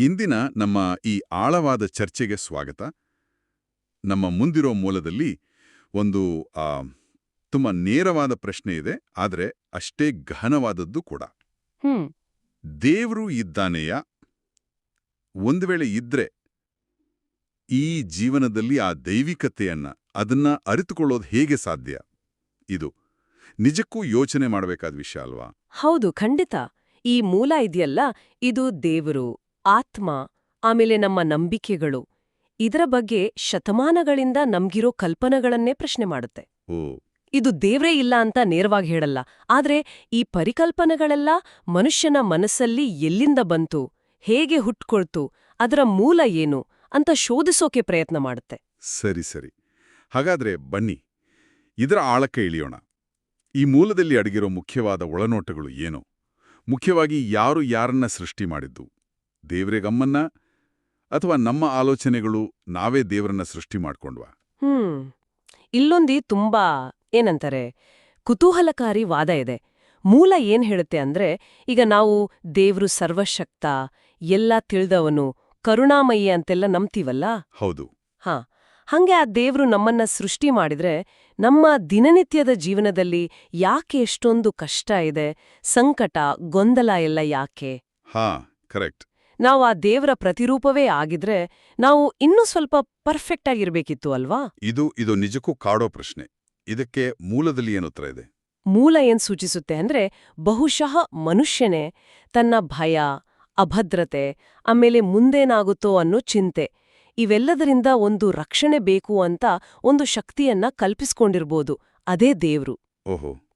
ಇಂದಿನ ನಮ್ಮ ಈ ಆಳವಾದ ಚರ್ಚೆಗೆ ಸ್ವಾಗತ. ನಮ್ಮ ಮುಂದಿರೋ ಮೂಲದಲ್ಲಿ ಒಂದು ತುಂಬ ನೇರವಾದ ಪ್ರಶ್ನೆ ಇದೆ ಆದರೆ ಅಷ್ಟೇ ಗಹನವಾದದ್ದು ಕೂಡ. ಹ್ಮ್. ದೇವರು ಇದ್ದಾನೆಯಾ? ಒಂದು ವೇಳೆ ಇದ್ರೆ ಈ ಜೀವನದಲ್ಲಿ ಆ ದೈವಿಕತೆಯನ್ನ ಅದನ್ನ ಅರಿತುಕೊಳ್ಳೋದು ಹೇಗೆ ಸಾಧ್ಯ? ಇದು ನಿಜಕ್ಕೂ ಯೋಚನೆ ಮಾಡಬೇಕಾದ ವಿಷಯ ಅಲ್ವಾ? ಹೌದು ಖಂಡಿತ. ಈ ಮೂಲ ಇದೆಯಲ್ಲ ಇದು ದೇವರು. ಆತ್ಮ ಆಮೇಲೆ ನಮ್ಮ ನಂಬಿಕೆಗಳು ಇದರ ಬಗ್ಗೆ ಶತಮಾನಗಳಿಂದ ನಮ್ಗಿರೋ ಕಲ್ಪನೆಗಳನ್ನೇ ಪ್ರಶ್ನೆ ಮಾಡುತ್ತೆ. ಇದು ದೇವ್ರೇ ಇಲ್ಲ ಅಂತ ನೇರವಾಗಿ ಹೇಳಲ್ಲ ಆದ್ರೆ ಈ ಪರಿಕಲ್ಪನೆಗಳೆಲ್ಲ ಮನುಷ್ಯನ ಮನಸ್ಸಲ್ಲಿ ಎಲ್ಲಿಂದ ಬಂತು ಹೇಗೆ ಹುಟ್ಕೊಳ್ತು ಅದರ ಮೂಲ ಏನು ಅಂತ ಶೋಧಿಸೋಕೆ ಪ್ರಯತ್ನ ಮಾಡುತ್ತೆ. ಸರಿ ಸರಿ. ಹಾಗಾದ್ರೆ ಬನ್ನಿ ಇದರ ಆಳಕ್ಕೆ ಇಳಿಯೋಣ. ಈ ಮೂಲದಲ್ಲಿ ಅಡಗಿರೋ ಮುಖ್ಯವಾದ ಒಳನೋಟಗಳು ಏನು? ಮುಖ್ಯವಾಗಿ ಯಾರು ಯಾರನ್ನ ಸೃಷ್ಟಿ ಮಾಡಿದ್ದು? ದೇವ್ರೇ ಗಮ್ಮನ್ನ ಅಥವಾ ನಮ್ಮ ಆಲೋಚನೆಗಳು ನಾವೇ ದೇವರನ್ನ ಸೃಷ್ಟಿ ಮಾಡ್ಕೊಂಡ್ವಾ? ಹ್ಮ್. ಇಲ್ಲೊಂದಿ ತುಂಬಾ ಏನಂತಾರೆ ಕುತೂಹಲಕಾರಿ ವಾದ ಇದೆ. ಮೂಲ ಏನ್ ಹೇಳುತ್ತೆ ಅಂದ್ರೆ ಈಗ ನಾವು ದೇವ್ರು ಸರ್ವಶಕ್ತ ಎಲ್ಲ ತಿಳಿದವನು ಕರುಣಾಮಯಿ ಅಂತೆಲ್ಲ ನಂಬ್ತೀವಲ್ಲ? ಹೌದು. ಹಾ. ಹಂಗೆ ಆ ದೇವ್ರು ನಮ್ಮನ್ನ ಸೃಷ್ಟಿ ಮಾಡಿದ್ರೆ ನಮ್ಮ ದಿನನಿತ್ಯದ ಜೀವನದಲ್ಲಿ ಯಾಕೆ ಎಷ್ಟೊಂದು ಕಷ್ಟ ಇದೆ ಸಂಕಟ ಗೊಂದಲ ಎಲ್ಲ ಯಾಕೆ? ಹಾ ಕರೆಕ್ಟ್. ನಾವು ಆ ದೇವರ ಪ್ರತಿರೂಪವೇ ಆಗಿದ್ರೆ ನಾವು ಇನ್ನೂ ಸ್ವಲ್ಪ ಪರ್ಫೆಕ್ಟ್ ಆಗಿರ್ಬೇಕಿತ್ತು ಅಲ್ವಾ? ಇದು ಇದು ನಿಜಕ್ಕೂ ಕಾಡೋ ಪ್ರಶ್ನೆ. ಇದಕ್ಕೆ ಮೂಲದಲ್ಲಿ ಏನು ಉತ್ತರ ಇದೆ? ಮೂಲ ಏನ್ ಸೂಚಿಸುತ್ತೆ ಅಂದ್ರೆ ಬಹುಶಃ ಮನುಷ್ಯನೇ ತನ್ನ ಭಯ ಅಭದ್ರತೆ ಆಮೇಲೆ ಮುಂದೇನಾಗುತ್ತೋ ಅನ್ನೋ ಚಿಂತೆ ಇವೆಲ್ಲದರಿಂದ ಒಂದು ರಕ್ಷಣೆ ಬೇಕು ಅಂತ ಒಂದು ಶಕ್ತಿಯನ್ನ ಕಲ್ಪಿಸ್ಕೊಂಡಿರ್ಬೋದು. ಅದೇ ದೇವ್ರು.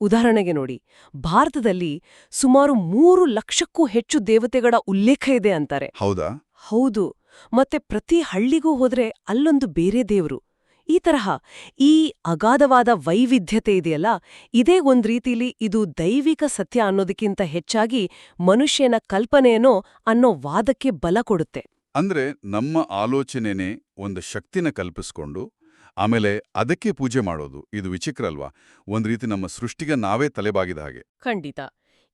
ಉದಾಹರಣೆಗೆ ನೋಡಿ ಭಾರತದಲ್ಲಿ ಸುಮಾರು ಮೂರು ಲಕ್ಷಕ್ಕೂ ಹೆಚ್ಚು ದೇವತೆಗಳ ಉಲ್ಲೇಖ ಇದೆ ಅಂತಾರೆ. ಹೌದಾ? ಹೌದು. ಮತ್ತೆ ಪ್ರತಿ ಹಳ್ಳಿಗೂ ಹೋದ್ರೆ ಅಲ್ಲೊಂದು ಬೇರೆ ದೇವರು. ಈ ತರಹ ಈ ಅಗಾಧವಾದ ವೈವಿಧ್ಯತೆ ಇದೆಯಲ್ಲ ಇದೇ ಒಂದ್ ರೀತಿಲಿ ಇದು ದೈವಿಕ ಸತ್ಯ ಅನ್ನೋದಕ್ಕಿಂತ ಹೆಚ್ಚಾಗಿ ಮನುಷ್ಯನ ಕಲ್ಪನೆಯೇನೋ ಅನ್ನೋ ವಾದಕ್ಕೆ ಬಲ ಕೊಡುತ್ತೆ. ಅಂದ್ರೆ ನಮ್ಮ ಆಲೋಚನೆನೇ ಒಂದು ಶಕ್ತಿನ ಕಲ್ಪಿಸ್ಕೊಂಡು ಆಮೇಲೆ ಅದಕ್ಕೆ ಪೂಜೆ ಮಾಡೋದು. ಇದು ವಿಚಿತ್ರ ಅಲ್ವಾ? ಒಂದ್ ರೀತಿ ನಮ್ಮ ಸೃಷ್ಟಿಗೆ ನಾವೇ ತಲೆಬಾಗಿದ ಹಾಗೆ. ಖಂಡಿತ.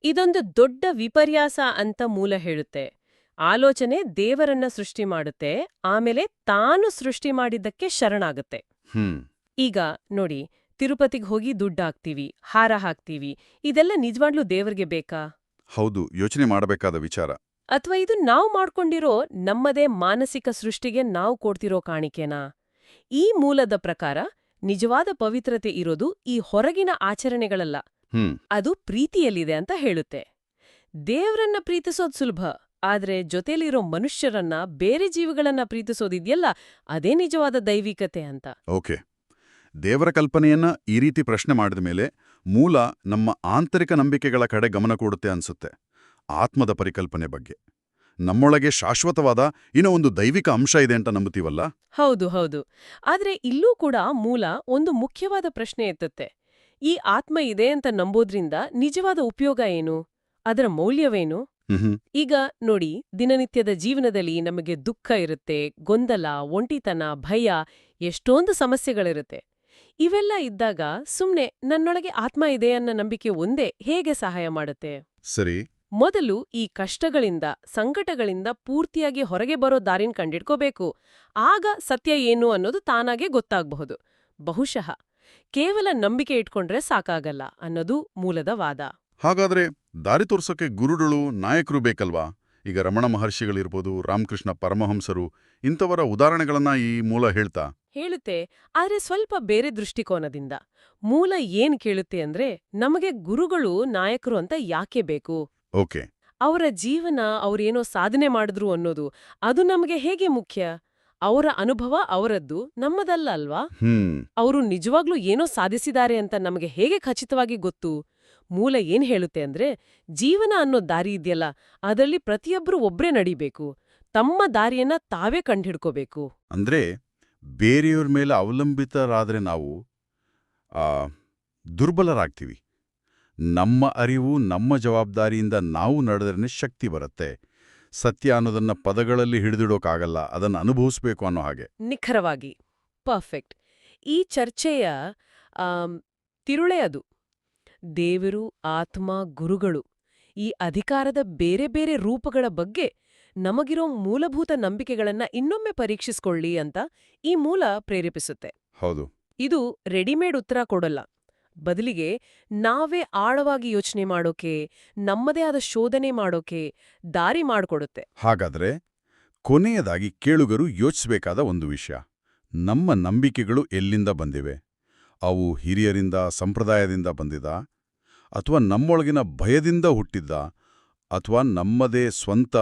ಇದೊಂದು ದೊಡ್ಡ ವಿಪರ್ಯಾಸ ಅಂತ ಮೂಲ ಹೇಳುತ್ತೆ. ಆಲೋಚನೆ ದೇವರನ್ನ ಸೃಷ್ಟಿ ಮಾಡುತ್ತೆ ಆಮೇಲೆ ತಾನು ಸೃಷ್ಟಿ ಮಾಡಿದ್ದಕ್ಕೆ ಶರಣಾಗುತ್ತೆ. ಹ್ಮ್. ಈಗ ನೋಡಿ ತಿರುಪತಿಗೆ ಹೋಗಿ ದುಡ್ಡು ಹಾಕ್ತೀವಿ ಹಾರ ಹಾಕ್ತೀವಿ ಇದೆಲ್ಲ ನಿಜವಾಗ್ಲೂ ದೇವರಿಗೆ ಬೇಕಾ? ಹೌದು ಯೋಚನೆ ಮಾಡಬೇಕಾದ ವಿಚಾರ. ಅಥವಾ ಇದು ನಾವು ಮಾಡ್ಕೊಂಡಿರೋ ನಮ್ಮದೇ ಮಾನಸಿಕ ಸೃಷ್ಟಿಗೆ ನಾವು ಕೊಡ್ತಿರೋ ಕಾಣಿಕೆನಾ? ಈ ಮೂಲದ ಪ್ರಕಾರ ನಿಜವಾದ ಪವಿತ್ರತೆ ಇರೋದು ಈ ಹೊರಗಿನ ಆಚರಣೆಗಳಲ್ಲ. ಅದು ಪ್ರೀತಿಯಲ್ಲಿದೆ ಅಂತ ಹೇಳುತ್ತೆ. ದೇವ್ರನ್ನ ಪ್ರೀತಿಸೋದು ಸುಲಭ ಆದ್ರೆ ಜೊತೆಲಿರೋ ಮನುಷ್ಯರನ್ನ ಬೇರೆ ಜೀವಿಗಳನ್ನ ಪ್ರೀತಿಸೋದಿದೆಯಲ್ಲ ಅದೇ ನಿಜವಾದ ದೈವಿಕತೆ ಅಂತ. ಓಕೆ. ದೇವರ ಕಲ್ಪನೆಯನ್ನ ಈ ರೀತಿ ಪ್ರಶ್ನೆ ಮಾಡಿದ ಮೇಲೆ ಮೂಲ ನಮ್ಮ ಆಂತರಿಕ ನಂಬಿಕೆಗಳ ಕಡೆ ಗಮನ ಕೊಡುತ್ತೆ ಅನ್ಸುತ್ತೆ ಆತ್ಮದ ಪರಿಕಲ್ಪನೆ ಬಗ್ಗೆ. ನಮ್ಮೊಳಗೆ ಶಾಶ್ವತವಾದ ಇನ್ನೂ ಒಂದು ದೈವಿಕ ಅಂಶ ಇದೆ ಅಂತ ನಂಬುತ್ತೀವಲ್ಲ? ಹೌದು ಹೌದು. ಆದರೆ ಇಲ್ಲೂ ಕೂಡ ಮೂಲ ಒಂದು ಮುಖ್ಯವಾದ ಪ್ರಶ್ನೆ ಎತ್ತುತ್ತೆ. ಈ ಆತ್ಮ ಇದೆ ಅಂತ ನಂಬೋದ್ರಿಂದ ನಿಜವಾದ ಉಪಯೋಗ ಏನು? ಅದರ ಮೌಲ್ಯವೇನು? ಈಗ ನೋಡಿ ದಿನನಿತ್ಯದ ಜೀವನದಲ್ಲಿ ನಮಗೆ ದುಃಖ ಇರುತ್ತೆ ಗೊಂದಲ ಒಂಟಿತನ ಭಯ ಎಷ್ಟೊಂದು ಸಮಸ್ಯೆಗಳಿರುತ್ತೆ. ಇವೆಲ್ಲ ಇದ್ದಾಗ ಸುಮ್ನೆ ನನ್ನೊಳಗೆ ಆತ್ಮ ಇದೆ ಅನ್ನೋ ನಂಬಿಕೆ ಒಂದೇ ಹೇಗೆ ಸಹಾಯ ಮಾಡುತ್ತೆ? ಸರಿ. ಮೊದಲು ಈ ಕಷ್ಟಗಳಿಂದ ಸಂಕಟಗಳಿಂದ ಪೂರ್ತಿಯಾಗಿ ಹೊರಗೆ ಬರೋ ದಾರಿನ ಕಂಡಿಡ್ಕೋಬೇಕು ಆಗ ಸತ್ಯ ಏನು ಅನ್ನೋದು ತಾನಾಗೆ ಗೊತ್ತಾಗಬಹುದು. ಬಹುಶಃ ಕೇವಲ ನಂಬಿಕೆ ಇಟ್ಕೊಂಡ್ರೆ ಸಾಕಾಗಲ್ಲ ಅನ್ನೋದು ಮೂಲದ ವಾದ. ಹಾಗಾದ್ರೆ ದಾರಿ ತೋರ್ಸೋಕೆ ಗುರುಗಳು ನಾಯಕರು ಬೇಕಲ್ವಾ? ಈಗ ರಮಣ ಮಹರ್ಷಿಗಳಿರ್ಬೋದು ರಾಮಕೃಷ್ಣ ಪರಮಹಂಸರು ಇಂಥವರ ಉದಾಹರಣೆಗಳನ್ನ ಈ ಮೂಲ ಹೇಳ್ತಾ? ಹೇಳುತ್ತೆ ಆದ್ರೆ ಸ್ವಲ್ಪ ಬೇರೆ ದೃಷ್ಟಿಕೋನದಿಂದ. ಮೂಲ ಏನ್ ಕೇಳುತ್ತೆ ಅಂದ್ರೆ ನಮಗೆ ಗುರುಗಳು ನಾಯಕರು ಅಂತ ಯಾಕೆ ಬೇಕು? ಓಕೆ. ಅವರ ಜೀವನ ಅವರೇನೋ ಸಾಧನೆ ಮಾಡಿದ್ರು ಅನ್ನೋದು ಅದು ನಮಗೆ ಹೇಗೆ ಮುಖ್ಯ? ಅವರ ಅನುಭವ ಅವರದ್ದು ನಮ್ಮದಲ್ಲ ಅಲ್ವಾ? ಅವರು ನಿಜವಾಗ್ಲೂ ಏನೋ ಸಾಧಿಸಿದ್ದಾರೆ ಅಂತ ನಮಗೆ ಹೇಗೆ ಖಚಿತವಾಗಿ ಗೊತ್ತು? ಮೂಲ ಏನ್ ಹೇಳುತ್ತೆ ಅಂದ್ರೆ ಜೀವನ ಅನ್ನೋ ದಾರಿ ಇದೆಯಲ್ಲ ಅದರಲ್ಲಿ ಪ್ರತಿಯೊಬ್ಬರು ಒಬ್ರೇ ನಡಿಬೇಕು. ತಮ್ಮ ದಾರಿಯನ್ನ ತಾವೇ ಕಂಡುಹಿಡ್ಕೋಬೇಕು. ಅಂದ್ರೆ ಬೇರೆಯವ್ರ ಮೇಲೆ ಅವಲಂಬಿತರಾದ್ರೆ ನಾವು ದುರ್ಬಲರಾಗ್ತೀವಿ. ನಮ್ಮ ಅರಿವು ನಮ್ಮ ಜವಾಬ್ದಾರಿಯಿಂದ ನಾವು ನಡೆದ್ರೆ ಶಕ್ತಿ ಬರುತ್ತೆ. ಸತ್ಯ ಅನ್ನೋದನ್ನ ಪದಗಳಲ್ಲಿ ಹಿಡಿದಿಡೋಕ್ಕಾಗಲ್ಲ ಅದನ್ನು ಅನುಭವಿಸ್ಬೇಕು ಅನ್ನೋ ಹಾಗೆ. ನಿಖರವಾಗಿ. ಪರ್ಫೆಕ್ಟ್. ಈ ಚರ್ಚೆಯ ತಿರುಳೆ ಅದು. ದೇವರು ಆತ್ಮ ಗುರುಗಳು ಈ ಅಧಿಕಾರದ ಬೇರೆ ಬೇರೆ ರೂಪಗಳ ಬಗ್ಗೆ ನಮಗಿರೋ ಮೂಲಭೂತ ನಂಬಿಕೆಗಳನ್ನ ಇನ್ನೊಮ್ಮೆ ಪರೀಕ್ಷಿಸ್ಕೊಳ್ಳಿ ಅಂತ ಈ ಮೂಲ ಪ್ರೇರೇಪಿಸುತ್ತೆ. ಹೌದು. ಇದು ರೆಡಿಮೇಡ್ ಉತ್ತರ ಕೊಡಲ್ಲ. ಬದಲಿಗೆ ನಾವೇ ಆಳವಾಗಿ ಯೋಚನೆ ಮಾಡೋಕೆ ನಮ್ಮದೇ ಆದ ಶೋಧನೆ ಮಾಡೋಕೆ ದಾರಿ ಮಾಡಿಕೊಡುತ್ತೆ. ಹಾಗಾದ್ರೆ ಕೊನೆಯದಾಗಿ ಕೇಳುಗರು ಯೋಚಿಸಬೇಕಾದ ಒಂದು ವಿಷಯ. ನಮ್ಮ ನಂಬಿಕೆಗಳು ಎಲ್ಲಿಂದ ಬಂದಿವೆ? ಅವು ಹಿರಿಯರಿಂದ ಸಂಪ್ರದಾಯದಿಂದ ಬಂದಿದ? ಅಥವಾ ನಮ್ಮೊಳಗಿನ ಭಯದಿಂದ ಹುಟ್ಟಿದ್ದ? ಅಥವಾ ನಮ್ಮದೇ ಸ್ವಂತ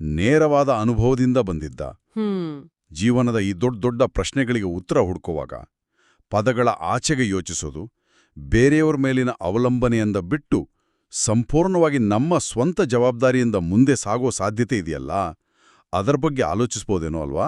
ನೇರವಾದ ಅನುಭವದಿಂದ ಬಂದಿದ್ದ? ಜೀವನದ ಈ ದೊಡ್ಡ ದೊಡ್ಡ ಪ್ರಶ್ನೆಗಳಿಗೆ ಉತ್ತರ ಹುಡುಕುವಾಗ ಪದಗಳ ಆಚೆಗೆ ಯೋಚಿಸೋದು ಬೇರೆಯವರ ಮೇಲಿನ ಅವಲಂಬನೆಯಿಂದ ಬಿಟ್ಟು ಸಂಪೂರ್ಣವಾಗಿ ನಮ್ಮ ಸ್ವಂತ ಜವಾಬ್ದಾರಿಯಿಂದ ಮುಂದೆ ಸಾಗೋ ಸಾಧ್ಯತೆ ಇದೆಯಲ್ಲ? ಅದರ ಬಗ್ಗೆ ಆಲೋಚಿಸ್ಬೋದೇನೋ ಅಲ್ವಾ?